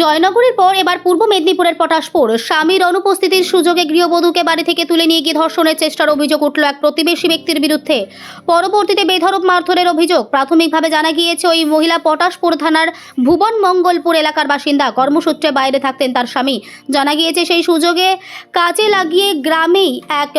জয়নগরের পর এবার পূর্ব মেদিনীপুরের পটাশপুর। স্বামীর অনুপস্থিতির সুযোগে গৃহবধূকে বাড়ি থেকে তুলে নিয়ে গিয়ে ধর্ষণের চেষ্টার অভিযোগ উঠল এক প্রতিবেশী ব্যক্তির বিরুদ্ধে। পরবর্তীতে বেধরক মারধরের অভিযোগ প্রাথমিকভাবে জানা গিয়েছে, ওই মহিলা পটাশপুর থানার ভুবন মঙ্গলপুর এলাকার বাসিন্দা। কর্মসূত্রে বাইরে থাকতেন তার স্বামী। জানা গিয়েছে, সেই সুযোগে কাজে লাগিয়ে গ্রামেই এক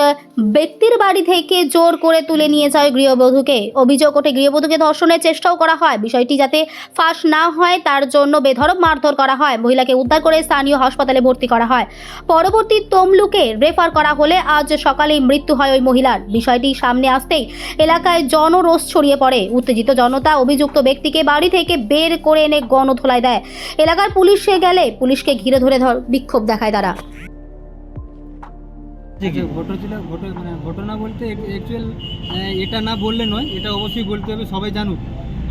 ব্যক্তির বাড়ি থেকে জোর করে তুলে নিয়ে যায় গৃহবধূকে। অভিযোগ ওঠে, গৃহবধূকে ধর্ষণের চেষ্টাও করা হয়। বিষয়টি যাতে ফাঁস না হয়, তার জন্য বেধরক মারধর করা হয়। মহিলাকে উদ্ধার করে স্থানীয় হাসপাতালে ভর্তি করা হয়। পরবর্তী তমলুকে রেফার করা হলে আজ সকালেই মৃত্যু হয় ওই মহিলার। বিষয়টি সামনে আসতেই এলাকায় জনরোষ ছড়িয়ে পড়ে। উত্তেজিত জনতা অভিযুক্ত ব্যক্তিকে বাড়ি থেকে বের করে এনে গণধোলাই দেয়। এলাকার পুলিশে গেলে পুলিশকে ঘিরে ধরে ধর বিক্ষোভ দেখায় তারা। আচ্ছা, ঘটনা ছিল ঘট- মানে ঘটনা বলতে অ্যাকচুয়াল এটা না বললে নয় এটা অবশ্যই বলতে হবে সবাই জানুক।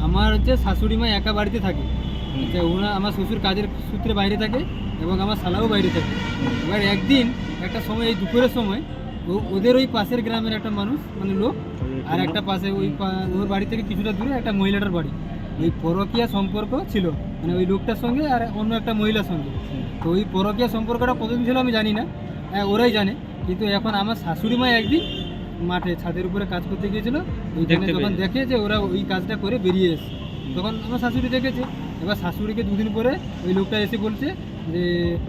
আমার হচ্ছে শাশুড়ি মা একা বাড়িতে থাকে। আচ্ছা ওনা আমার শ্বশুর কাজের সূত্রে বাইরে থাকে এবং আমার শালাও বাইরে থাকে। এবার একদিন একটা সময় এই দুপুরের সময় ও- ওদের ওই পাশের গ্রামের একটা মানুষ মানে লোক আর একটা পাশে ওই ওর বাড়ি থেকে কিছুটা দূরে একটা মহিলাটার বাড়ি। ওই পরকীয়া সম্পর্ক ছিল মানে ওই লোকটার সঙ্গে আর অন্য একটা মহিলার সঙ্গে। তো ওই পরকীয়া সম্পর্কটা কতদিন ছিল আমি জানি না হ্যাঁ, ওরাই জানে। কিন্তু এখন আমার শাশুড়ি মা একদিন মাঠে ছাদের উপরে কাজ করতে গিয়েছিল ওইখানে যখন দেখে যে ওরা ওই কাজটা করে বেরিয়ে এসে তখন আমার শাশুড়ি দেখেছে। এবার শাশুড়িকে দুদিন পরে ওই লোকটা এসে বলছে যে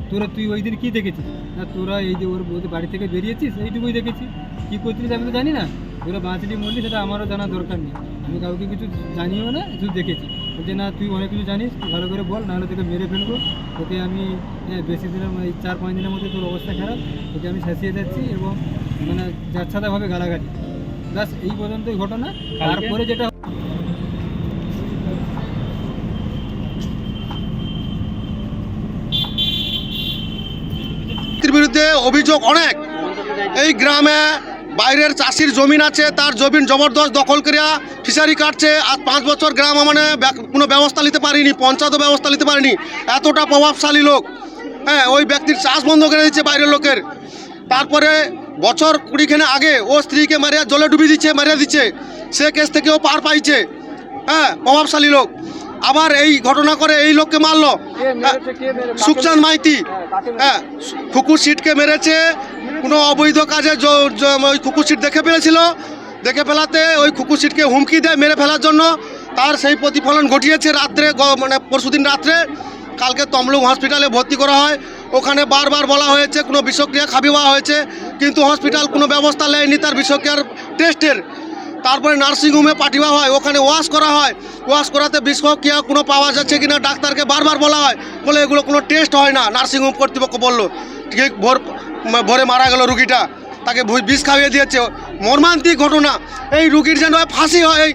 তোরা তুই ওই দিন কী দেখেছিস? না তোরা এই যে ওর ওদের বাড়ি থেকে বেরিয়েছিস এইটুকুই দেখেছি। কী করছিলিস আমি তো জানি না। তোরা বাঁচলি মরলি সেটা আমারও জানার দরকার নেই। আমি কাউকে কিছু জানিও না শুধু দেখেছি। বলছে না তুই অনেক কিছু জানিস ভালো করে বল নাহলে তোকে মেরে ফেলব। তোকে আমি হ্যাঁ, বেশি দিনের এই চার পাঁচ দিনের মধ্যে তোর অবস্থা খারাপ। তোকে আমি শাসিয়ে যাচ্ছি এবং মানে যাচ্ছাদাভাবে গালাগালি। ব্যাস এই পর্যন্তই ঘটনা। তারপরে যেটা বিরুদ্ধে অভিযোগ অনেক। এই গ্রামে বাইরের চাষির জমিন আছে, তার জমিন জবরদস্ত দখল করিয়া ফিশারি কাটছে। আর পাঁচ বছর গ্রাম মানে কোনো ব্যবস্থা নিতে পারিনি, পঞ্চায়েতও ব্যবস্থা নিতে পারিনি। এতটা প্রভাবশালী লোক হ্যাঁ ওই ব্যক্তির চাষ বন্ধ করে দিচ্ছে বাইরের লোকের। তারপরে বছর কুড়িখানে আগে ও স্ত্রীকে মারিয়া জলে ডুবিয়ে দিচ্ছে, মারিয়া দিচ্ছে। সে কেস থেকেও পার পাইছে। হ্যাঁ প্রভাবশালী লোক। আবার এই ঘটনা করে এই লোককে মারলো। হ্যাঁ, সুখচাঁদ মাইতি। হ্যাঁ খুকুর সিটকে মেরেছে। কোনো অবৈধ কাজে ওই খুকুর সিট দেখে ফেলেছিল। দেখে ফেলাতে ওই খুকুর সিটকে হুমকি দেয় মেরে ফেলার জন্য। তার সেই প্রতিফলন ঘটিয়েছে রাত্রে মানে পরশুদিন রাত্রে। কালকে তমলুক হসপিটালে ভর্তি করা হয়। ওখানে বারবার বলা হয়েছে কোনো বিষক্রিয়া খাবিওয়া হয়েছে। কিন্তু হসপিটাল কোনো ব্যবস্থা নেয়নি তার বিষক্রিয়ার টেস্টের। তারপরে নার্সিংহোমে পাঠিয়ে হয়। ওখানে ওয়াশ করা হয়। ওয়াশ করাতে বিষক্রিয়া কোনো পাওয়া যাচ্ছে কি না ডাক্তারকে বারবার বলা হয়। বলে এগুলো কোনো টেস্ট হয় না নার্সিংহোম কর্তৃপক্ষ বলল। ঠিক, ভোর ভোরে মারা গেল রুগীটা। তাকে বিষ খাইয়ে দিয়েছে। মর্মান্তিক ঘটনা। এই রুগীর যেন ফাঁসি হয়, এই